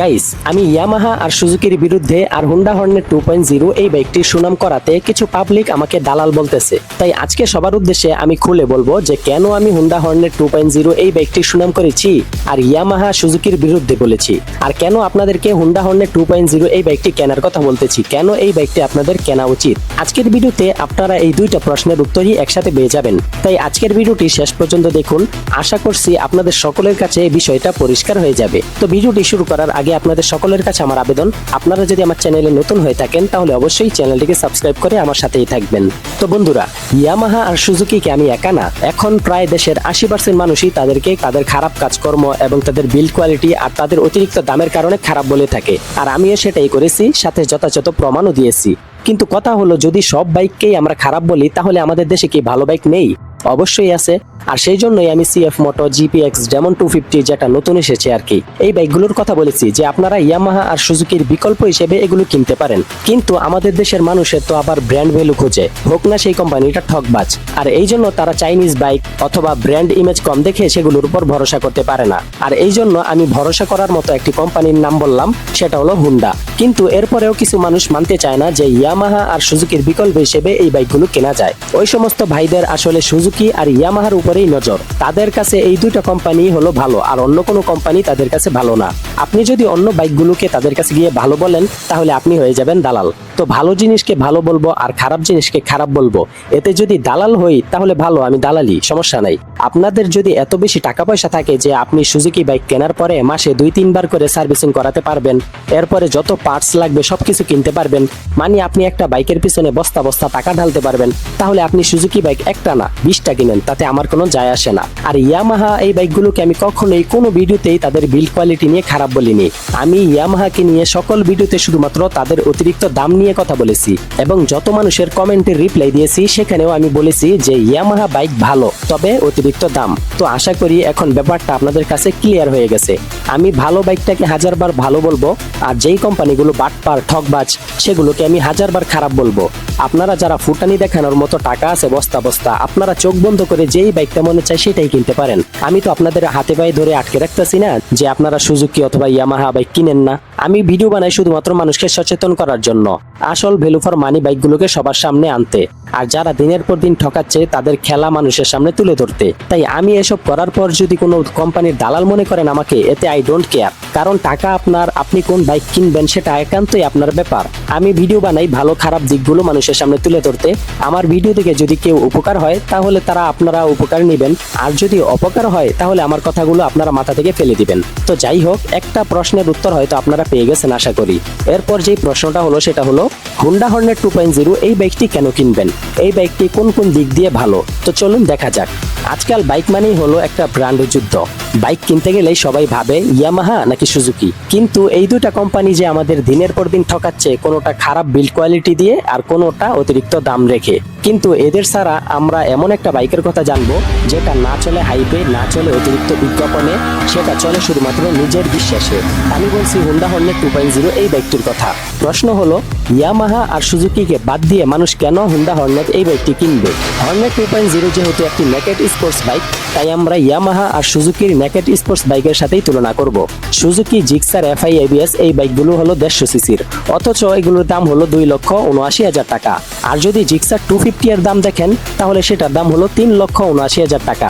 Guys আমি Yamaha আর সুজুকির বিরুদ্ধে আর Honda Hornet two point zero এই বাইকটির সুনাম করাতে কিছু পাবলিক আমাকে দালাল বলতেছে। তাই আজকে সবার উদ্দেশ্যে আমি খুলে বলব যে কেন আমি হুন্ডা হর্নের টু পয়েন্ট জিরো এই বাইকটির সুনাম করেছি আর ইয়ামাহা সুজুকির বিরুদ্ধে বলেছি। আর কেন আপনাদেরকে হুন্ডা হর্নের টু পয়েন্ট জিরো এই বাইকটি কেনার কথা বলতেছি? কেন এই বাইকটি আপনাদের কেনা উচিত? আজকের ভিডিওতে আপনারা এই দুইটা প্রশ্নের উত্তরই একসাথে পেয়ে যাবেন। তাই আজকের ভিডিওটি শেষ পর্যন্ত দেখুন। আশা করছি আপনাদের সকলের কাছে এই বিষয়টা পরিষ্কার হয়ে যাবে। তো ভিডিওটি শুরু করার আগে আপনাদের সকলের কাছে আমার আবেদন। আপনারা যদি আমার চ্যানেলে নতুন হয়ে থাকেন, তাহলে অবশ্যই চ্যানেলটিকে সাবস্ক্রাইব করে আমার সাথেই থাকবেন। তো বন্ধুরা, ইয়ামাহা আর সুজুকিকে আমি একা না। এখন প্রায় দেশের আশি পার্সেন্ট মানুষই তাদেরকে তাদের খারাপ কাজকর্ম এবং তাদের বিল্ড কোয়ালিটি আর তাদের অতিরিক্ত দামের কারণে খারাপ বলে থাকে। আর আমিও সেটাই করেছি, সাথে যথাযথ প্রমাণও দিয়েছি। কিন্তু কথা হলো, যদি সব বাইককেই আমরা খারাপ বলি, তাহলে আমাদের দেশে কি ভালো বাইক নেই? অবশ্যই আছে। আর সেই জন্যই আমি CF Moto GPX Demon two fifty যেটা নতুন এসেছে আর কি, এই বাইকগুলোর কথা বলেছি যে আপনারা ইয়ামাহা আর সুজুকির বিকল্প হিসেবে এগুলো কিনতে পারেন। কিন্তু আমাদের দেশের মানুষের তো আবার ব্র্যান্ড ভ্যালু খোঁজে। হোক না সেই কোম্পানিটা ঠকবাজ। আর এই জন্য তারা চাইনিজ বাইক অথবা ব্র্যান্ড ইমেজ কম দেখে সেগুলোর উপর ভরসা করতে পারে না। আর এই জন্য আমি ভরসা করার মতো একটি কোম্পানির নাম বললাম, সেটা হলো হুন্ডা কিন্তু এরপরেও কিছু মানুষ মানতে চায় না যে ইয়ামাহা আর সুজুকির বিকল্প হিসেবে এই বাইকগুলো কেনা যায়। ওই সমস্ত ভাইদের আসলে সুজুকি আর ইয়ামাহার উপরেই নজর। তাদের কাছে এই দুইটা কোম্পানি হলো ভালো, আর অন্য কোনো কোম্পানি তাদের কাছে ভালো না। আপনি যদি অন্য বাইকগুলোকে তাদের কাছে গিয়ে ভালো বলেন, তাহলে আপনি হয়ে যাবেন দালাল। তো ভালো জিনিসকে ভালো বলব, আর খারাপ জিনিসকে খারাপ বলব। এতে যদি দালাল হই, তাহলে ভালো, আমি দালালি সমস্যা নাই। আপনাদের যদি এত বেশি টাকা পয়সা থাকে যে আপনি সুজুকি বাইক কেনার পরে মাসে দুই, তিনবার করে সার্ভিসিং করাতে পারবেন, এরপরে যত পার্টস লাগবে সবকিছু কিনতে পারবেন মানে আপনি একটা বাইকের পিছনে বস্তা বস্তা টাকা ঢালতে পারবেন, তাহলে আপনি সুজুকি বাইক একটা না বিশটা কিনেন, তাতে আমার কোনো যায় আসে না। আর ইয়ামাহা এই বাইকগুলোকে আমি কখনোই কোনো ভিডিওতেই তাদের বিল্ড কোয়ালিটি নিয়ে খারাপ বলিনি। আমি ইয়ামাহাকে নিয়ে সকল ভিডিওতে শুধুমাত্র তাদের অতিরিক্ত দাম নিয়ে কথা বলেছি এবং যত মানুষের কমেন্টের রিপ্লাই দিয়েছি, সেখানেও আমি বলেছি যে ইয়ামাহা বাইক ভালো, তবে অতিরিক্ত দাম। তো আশা করি এখন ব্যাপারটা আপনাদের কাছে ক্লিয়ার হয়ে গেছে। আমি ভালো বাইকটাকে হাজারবার ভালো বলব, আর যেই কোম্পানিগুলো বাটপার ঠকবাজ, সেগুলোকে আমি হাজারবার খারাপ বলব। আপনারা যারা ফুটানি দেখানোর মতো টাকা আছে, বস্তা বস্তা, আপনারা চোখ বন্ধ করে যেই বাইকটা মনে চায় সেটাই কিনতে পারেন। আমি তো আপনাদের হাতে পায়ে ধরে আটকে রাখতেছি না যে আপনারা সুজুকি অথবা ইয়ামাহা বাইক কিনেন না। আমি ভিডিও বানাই শুধুমাত্র মানুষকে সচেতন করার জন্য। আসল ভ্যালু ফর মানি বাইকগুলোকে সবার সামনে আনতে। আর যারা দিনের পর দিন ঠকাচ্ছে, তাদের খেলা মানুষের সামনে তুলে ধরতে। তাই আমি এসব করার পর যদি কোনো কোম্পানির দালাল মনে করেন আমাকে, এতে আই ডোন্ট কেয়ার কারণ টাকা আপনার, আপনি কোন বাইক কিনবেন সেটা একান্তই আপনার ব্যাপার। আমি ভিডিও বানাই ভালো খারাপ দিকগুলো মানুষের সামনে তুলে ধরতে। আমার ভিডিও থেকে যদি কেউ উপকার হয়, তাহলে তারা আপনারা উপকার নেবেন। আর যদি অপকার হয়, তাহলে আমার কথাগুলো আপনারা মাথা থেকে ফেলে দিবেন। তো যাই হোক, একটা প্রশ্নের উত্তর হয়তো আপনারা পেয়ে গেছেন আশা করি। এরপর যেই প্রশ্নটা হলো সেটা হলো Honda Hornet two point zero এই বাইকটি কেন কিনবেন? এই বাইকটি কোন কোন দিক দিয়ে ভালো? তো চলুন দেখা যাক। আজকাল বাইক মানেই হলো একটা ব্র্যান্ড যুদ্ধ। বাইক কিনতে গেলেই সবাই ভাবে ইয়ামাহা নাকি সুজুকি কিন্তু এই দুটা কোম্পানি যে আমাদের দিনের পর দিন ঠকাচ্ছে, কোনোটা খারাপ বিল্ড কোয়ালিটি দিয়ে আর কোনোটা অতিরিক্ত দাম রেখে। কিন্তু এদের ছাড়া আমরা এমন একটা বাইকের কথা জানব, যেটা না চলে হাইপে না চলে অতিরিক্ত বিজ্ঞাপনে সেটা চলে শুধুমাত্র নিজের বিশ্বাসে। আমি বলছি Honda Hornet two point zero এই বাইকটির কথা। প্রশ্ন হলো ইয়ামাহা আর সুজুকিকে বাদ দিয়ে মানুষ কেন হুন্ডা হর্নেট এই বাইকটি কিনবে? হর্নেট টু পয়েন্ট জিরো যেহেতু একটি নেকেট স্পোর্টস বাইক তাই আমরা ইয়ামাহা আর সুজুকির নেকেট স্পোর্টস বাইকের সাথেই তুলনা করব। সুজুকি জিক্সার এফআই এবিএস এই বাইকগুলো হলো দেড়শো সিসির। অথচ এগুলোর দাম হলো দুই লক্ষ উনআশি হাজার টাকা। আর যদি জিক্সার টু ফিফটি এর দাম দেখেন, তাহলে সেটার দাম হলো তিন লক্ষ উনআশি হাজার টাকা।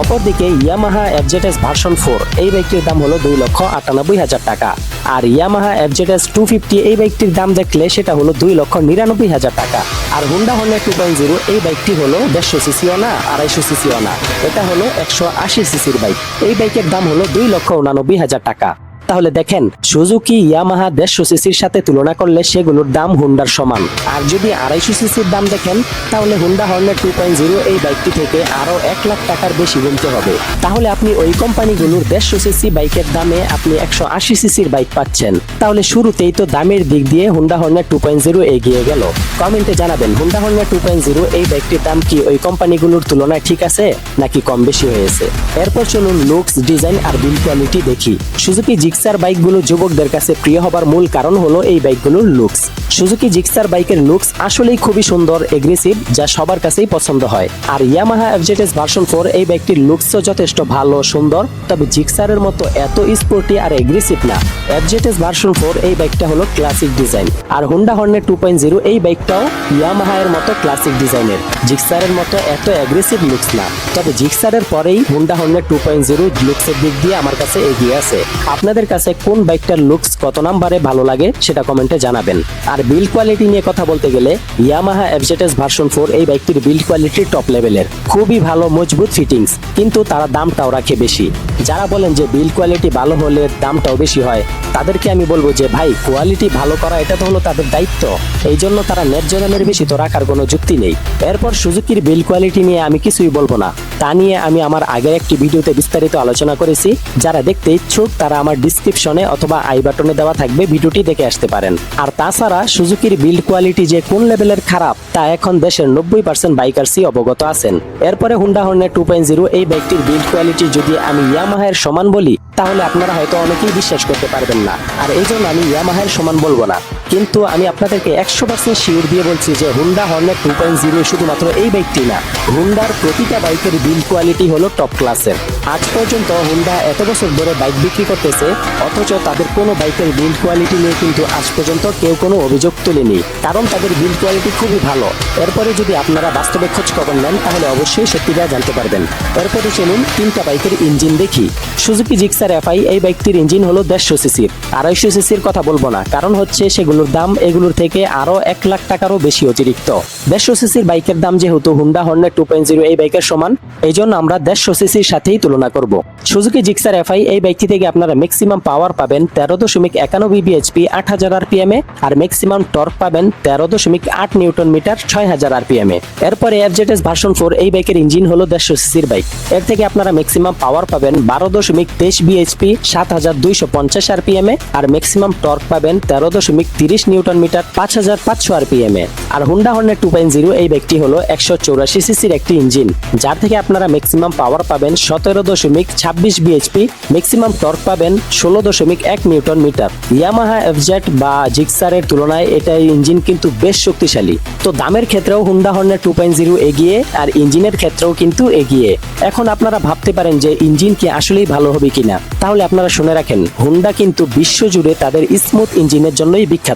অপরদিকে ইয়ামাহা এফজেডএস ভার্সন ফোর এই বাইকটির দাম হলো দুই লক্ষ আটানব্বই হাজার টাকা। আর ইয়ামাহা এফজেডএস টু ফিফটি এই বাইকটির দাম দেখলে সেটা হলো দুই লক্ষ নিরানব্বই হাজার টাকা। আর Honda Honda two point zero এই বাইকটি হলো দেড়শো সিসিও না আড়াইশো সিসিও না এটা হলো একশো আশি সিসির বাইক। এই বাইকের দাম হলো দুই লক্ষ উনানব্বই হাজার টাকা। তাহলে দেখেন, সুজুকি ইয়ামাহা দেড়শো সিসির সাথে তুলনা করলে সেগুলোর দাম হুন্ডার সমান। আর যদি আড়াইশো সিসির দাম দেখেন, তাহলে Honda Hornet two point zero এই বাইকটি থেকে আরও এক লাখ টাকার বেশি গুনতে হবে। তাহলে আপনি ওই কোম্পানিগুলোর দেড়শো সিসি বাইকের দামে আপনি একশো আশি সিসির বাইক পাচ্ছেন। তাহলে শুরুতেই তো দামের দিক দিয়ে Honda Hornet two point zero এগিয়ে গেল। কমেন্টে জানাবেন, Honda Hornet two point zero এই বাইকটির দাম কি ওই কোম্পানিগুলোর তুলনায় ঠিক আছে, নাকি কম বেশি হয়েছে? এরপর চলুন লুকস ডিজাইন আর বিল কোয়ালিটি দেখি। সুজুকি জিক্সার জিক্সার বাইকগুলো যুবকদের কাছে প্রিয় হবার মূল কারণ হলো এই বাইকগুলোর লুকস সুজুকি জিক্সার বাইকের লুকস আসলেই খুবই সুন্দর এগ্রেসিভ যা সবার কাছেই পছন্দ হয়। আর ইয়ামাহা এফজেটেস ভার্সন ফোর এই বাইকটির লুকসও যথেষ্ট ভালো, সুন্দর, তবে জিক্সারের মতো এত স্পোর্টি আর এগ্রেসিভ না। এফজেটেস ভার্সন ফোর এই বাইকটা হলো ক্লাসিক ডিজাইন আর Honda Hornet two point zero এই বাইকটাও ইয়ামাহা এর মতো ক্লাসিক ডিজাইনের জিক্সারের মতো এত অ্যাগ্রেসিভ লুকস না। তবে জিক্সারের পরেই হুন্ডা হর্নের টু পয়েন্ট জিরো লুকসের দিক দিয়ে আমার কাছে এগিয়ে আছে। আপনাদের কাছে কোন বাইকটার লুকস কত নাম্বারে ভালো লাগে সেটা কমেন্টে জানাবেন। আর বিল্ড কোয়ালিটি নিয়ে কথা বলতে গেলে ইয়ামাহা এফজেটেস ভার্সন ফোর এই বাইকটির বিল্ড কোয়ালিটি টপ লেভেলের খুবই ভালো, মজবুত ফিটিংস কিন্তু তারা দামটাও রাখে বেশি। যারা বলেন যে বিল্ড কোয়ালিটি ভালো হলে দামটাও বেশি হয়, তাদেরকে আমি বলব যে, ভাই কোয়ালিটি ভালো করা এটা তো হলো তাদের দায়িত্ব। এই জন্য তারা ন্যায্য দামের বেশি তো রাখার কোনো যুক্তি নেই। এরপর সুজুকির বিল্ড কোয়ালিটি নিয়ে আমি কিছুই বলব না। তা নিয়ে আমি আমার আগের একটি ভিডিওতে বিস্তারিত আলোচনা করেছি। যারা দেখতে ইচ্ছুক, তারা আমার ডিসক্রিপশনে অথবা আই বাটনে দেওয়া থাকবে ভিডিওটি দেখে আসতে পারেন। আর তাছাড়া সুজুকির বিল্ড কোয়ালিটি যে কোন লেভেলের খারাপ, তা এখন দেশের নব্বই পার্সেন্ট বাইকার্সই অবগত আছেন। এরপরে হুন্ডা হর্নের টু পয়েন্ট জিরো এই বাইকটির বিল্ড কোয়ালিটি যদি আমি ইয়ামাহের সমান বলি, তাহলে আপনারা হয়তো অনেকেই বিশ্বাস করতে পারবেন না। আর এই জন্য আমি ইয়ামাহের সমান বলব না। কিন্তু আমি আপনাদেরকে একশো পার্সেন্ট শিওর দিয়ে বলছি যে হুন্ডা হর্নের টু পয়েন্ট জিরো শুধুমাত্র এই বাইকটি না হুন্ডার প্রতিটা বাইকের বিল্ড কোয়ালিটি হলো টপ ক্লাসের আজ পর্যন্ত হুন্ডা এত বছর ধরে বাইক বিক্রি করতেছে, অথচ তাদের কোনো বাইকের বিল্ড কোয়ালিটি নিয়ে কিন্তু আজ পর্যন্ত কেউ কোনো অভিযোগ তোলেনি। কারণ তাদের বিল্ড কোয়ালিটি খুবই ভালো। এরপরে যদি আপনারা বাস্তবে খোঁজ খবর নেন, তাহলে অবশ্যই সত্যিটা জানতে পারবেন। এরপরে চলুন তিনটা বাইকের ইঞ্জিন দেখি। সুজুকি জিক্সার এফআই এই বাইকটির ইঞ্জিন হলো দেড়শো সিসির আড়াইশো সিসির কথা বলব না, কারণ হচ্ছে সেগুলোর দাম এগুলোর থেকে আরও এক লাখ টাকারও বেশি অতিরিক্ত। দেড়শো সিসির বাইকের দাম যেহেতু হুন্ডা হর্নের টু পয়েন্ট জিরো এই বাইকের সমান এই জন্য আমরা দেড়শো সিসির সাথেই তুলনা করব। সুজুকি জিক্সার এফআই এই বাইকটি থেকে আপনারা ম্যাক্সিমাম পাওয়ার পাবেন তেরো দশমিক একানব্বই বিএইচপি আট হাজার আরপিএম এ, আর ম্যাক্সিমাম টর্ক পাবেন তেরো দশমিক আট নিউটন মিটার ছয় হাজার আরপিএম এ। এরপরে এফজেটেস ভার্সন ফোর এই বাইকের ইঞ্জিন হলো দেড়শো সিসির বাইক। এর থেকে আপনারা ম্যাক্সিমাম পাওয়ার পাবেন বারো দশমিক তেইশ বিএইচপি সাত হাজার দুইশো পঞ্চাশ আরপিএম এ, আর ম্যাক্সিমাম টর্ক পাবেন তেরো দশমিক তিরিশ নিউটন মিটার পাঁচ হাজার পাঁচশো আরপিএম এ। আর Honda Hornet two point zero এই বাইকটি হলো একশো চৌরাশি সিসির একটি ইঞ্জিন, যার থেকে আপনারা ম্যাক্সিমাম পাওয়ার পাবেন সতেরো দশমিক ছাব্বিশ বিএইচপি ম্যাক্সিমাম টর্ক পাবেন ষোলো দশমিক এক নিউটন মিটার। ইয়ামাহা এফজেট বা জিক্সারের তুলনায় এটা ইঞ্জিন কিন্তু বেশ শক্তিশালী। তো দামের ক্ষেত্রেও হুন্ডা হর্নের টু পয়েন্ট জিরো এগিয়ে, আর ইঞ্জিনের ক্ষেত্রেও কিন্তু এগিয়ে। এখন আপনারা ভাবতে পারেন যে ইঞ্জিন কি আসলেই ভালো হবে কিনা। তাহলে আপনারা শুনে রাখেন, হুন্ডা কিন্তু বিশ্বজুড়ে তাদের স্মুথ ইঞ্জিনের জন্যই বিখ্যাত।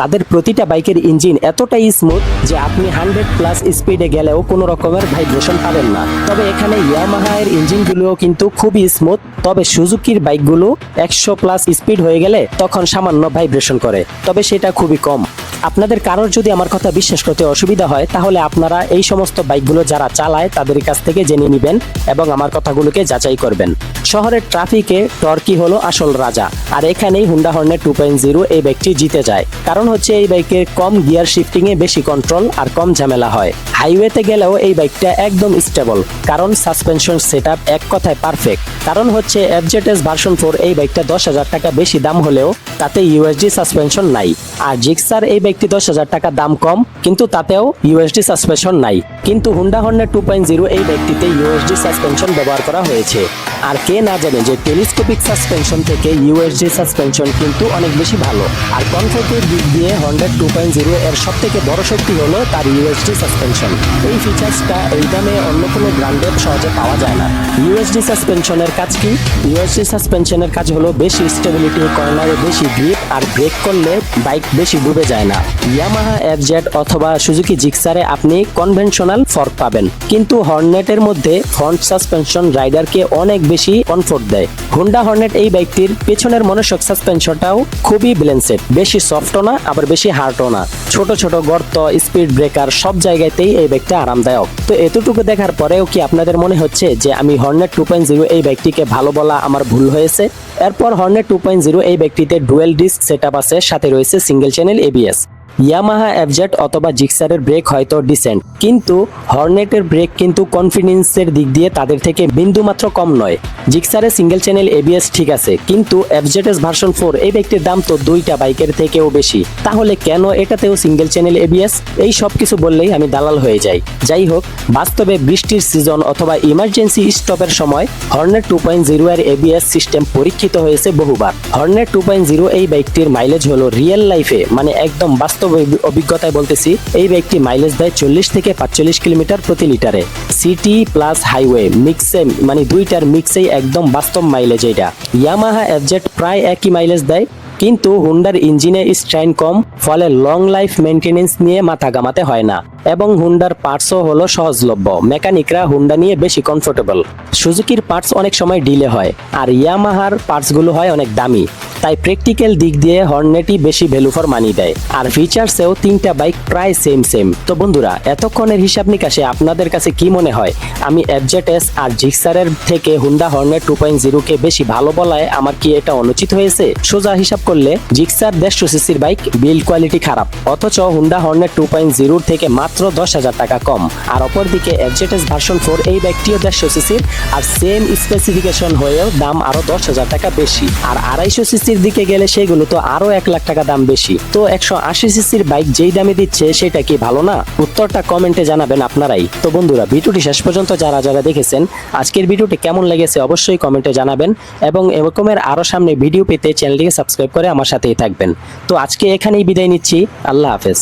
তাদের প্রতিটা বাইকের ইঞ্জিন এতটাই স্মুথ যে আপনি হান্ড্রেড প্লাস স্পিডে গেলেও কোনো রকমের ভাইব্রেশন পাবেন না। তবে এখানে ইয়ামাহা এর ইঞ্জিনগুলোও কিন্তু খুবই স্মুথ তবে সুজুকির বাইকগুলো একশো প্লাস স্পিড হয়ে গেলে তখন সামান্য ভাইব্রেশন করে, তবে সেটা খুবই কম। আপনাদের কারোর যদি আমার কথা বিশ্বাস করতে অসুবিধা হয়, তাহলে আপনারা এই সমস্ত বাইকগুলো যারা চালায়, তাদের কাছ থেকে জেনে নেবেন এবং আমার কথাগুলোকে যাচাই করবেন। শহরের ট্রাফিকে টর্কি হলো আসল রাজা, আর এখানেই হুন্ডা হর্নের টু পয়েন্ট জিরো এই বাইকটি জিতে যায়। কারণ হচ্ছে এই বাইকের কম গিয়ার শিফটিং এ বেশি কন্ট্রোল আর কম ঝামেলা হয়। হাইওয়েতে গেলেও এই বাইকটা একদম স্টেবল কারণ সাসপেনশন সেট এক কথায় পারফেক্ট কারণ হচ্ছে এফজেটেস ভার্সন ফোর এই বাইকটা দশ হাজার টাকা বেশি দাম হলেও তাতে ইউএসডি সাসপেনশন নাই। আর জিক্সার এই বাইকটি দশ হাজার টাকা দাম কম, কিন্তু তাতেও ইউএসডি সাসপেনশন নাই। কিন্তু হুন্ডা হর্নের টু পয়েন্ট জিরো এই বাইকটিতে ইউএসডি সাসপেনশন ব্যবহার করা হয়েছে। আর কে না জানে যে টেলিস্কোপিক সাসপেনশন থেকে ইউএসডি সাসপেনশন কিন্তু অনেক বেশি ভালো। আর কমফোর্টের দিক দিয়ে হন্ড্রেড টু পয়েন্ট জিরো এর সব থেকে বড় শক্তি হলো তার ইউএসডি সাসপেনশন এই ফিচার্সটা এই দামে অন্য কোনো ব্র্যান্ডের সহজে পাওয়া যায় না। ইউএসডি সাসপেনশনের কাজ কি? ইউএসডি সাসপেনশনের কাজ হলো বেশি স্টেবিলিটি কর্নারে বেশি গ্রিপ আর ব্রেক করলে বাইক বেশি ডুবে যায় না। ইয়ামাহা এফ জেড অথবা সুজুকি জিক্সারে আপনি কনভেনশনাল ফর্ক পাবেন। কিন্তু হর্নেটের মধ্যে ফ্রন্ট সাসপেনশন রাইডারকে অনেক বেশি কমফোর্ট দেয়। হোন্ডা হর্নেট এই বাইকটির পেছনের মনোসক সাসপেনশনটাও খুবই ব্যালেন্সেড বেশি সফটও না, আবার বেশি হার্ডও না। ছোট ছোট গর্ত স্পিড ব্রেকার সব জায়গাতেই এই বাইকটা আরামদায়ক। তো এতটুকু দেখার পরেও কি আপনাদের মনে হচ্ছে যে আমি হর্নেট টু পয়েন্ট জিরো এই বাইকটিকে ভালো বলা আমার ভুল হয়েছে? এরপর হর্নেট টু পয়েন্ট জিরো এই বাইকটিতে ডুয়েল ডিস্ক সেট আছে সাথে রয়েছে single channel ABS Yamaha FZ অথবা জিক্সারের ব্রেক হয়তো ডিসেন্ট কিন্তু হর্নেটের ব্রেক কিন্তু কনফিডেন্সের দিক দিয়ে তাদের থেকে বিন্দুমাত্র কম নয়। জিক্সারের সিঙ্গেল চ্যানেল এবিএস ঠিক আছে, কিন্তু এফজেডএস ভার্সন ফোর এই বাইকটির দাম তো দুইটা বাইকের থেকেও বেশি। তাহলে কেন এটাতেও সিঙ্গেল চ্যানেল এবিএস এই সব কিছু বললেই আমি দালাল হয়ে যাই। যাই হোক, বাস্তবে বৃষ্টির সিজন অথবা ইমার্জেন্সি স্টপের সময় হর্নেট টু পয়েন্ট জিরো এর এবিএস সিস্টেম পরীক্ষিত হয়েছে বহুবার। হর্নেট টু পয়েন্ট জিরো এই বাইকটির মাইলেজ হলো রিয়েল লাইফে মানে একদম বাস্তব অভিজ্ঞতায় বলতেছি, এই বাইকটি মাইলেজ দেয় চল্লিশ থেকে পাঁচচল্লিশ কিলোমিটার প্রতি লিটারে। সিটি প্লাস হাইওয়ে মিক্সে মানে দুইটার মিক্সেই একদম বাস্তব মাইলেজ এটা ইয়ামাহা এফজেড প্রায় একই মাইলেজ দেয়। কিন্তু হুন্ডার ইঞ্জিনে স্ট্রাইন কম, ফলে লং লাইফ মেনটেনেন্স নিয়ে মাথা ঘামাতে হয় না। এবং হুন্ডার পার্টসও হলো সহজলভ্য। মেকানিকরা হুন্ডা নিয়ে বেশি কমফোর্টেবল সুজুকির পার্টস অনেক সময় ডিলে হয়, আর ইয়ামাহার পার্টসগুলো হয় অনেক দামি। তাই প্র্যাকটিক্যাল দিক দিয়ে হর্নেটই বেশি ভ্যালু ফর মানি দেয়। আর ফিচার্সেও তিনটা বাইক প্রায় সেম সেম তো বন্ধুরা, এতক্ষণের হিসাব নিকাশে আপনাদের কাছে কি মনে হয়? আমি এফজেড এস আর জিক্সারের থেকে হুন্ডা হর্নেট টু পয়েন্ট জিরোকে বেশি ভালো বলায় আমার কি এটা অনুচিত হয়েছে? সোজা হিসাব করলে জিক্সার দেড়শো সিসির বাইক বিল্ড কোয়ালিটি খারাপ। অথচ হুন্ডা হর্নেট টু পয়েন্ট জিরোর থেকে মাত্র দশ হাজার টাকা কম। আর অপরদিকে এফজেড এস ভার্সন ফোর এই বাইকটিও দেড়শো সিসির, আর সেম স্পেসিফিকেশন হয়েও দাম আরও দশ হাজার টাকা বেশি। আর আড়াইশো সিসির দিকে গেলে সেগুলো তো আরও এক লাখ টাকা দাম বেশি। তো একশো আশি সিসির বাইক যেই দামে দিচ্ছে সেটা কি ভালো না? উত্তরটা কমেন্টে জানাবেন আপনারাই। তো বন্ধুরা, ভিডিওটি শেষ পর্যন্ত যারা যারা দেখেছেন, আজকের ভিডিওটি কেমন লেগেছে অবশ্যই কমেন্টে জানাবেন। এবং এরকমের আরও সামনে ভিডিও পেতে চ্যানেলটিকে সাবস্ক্রাইব করে আমার সাথেই থাকবেন। তো আজকে এখানেই বিদায় নিচ্ছি। আল্লাহ হাফেজ।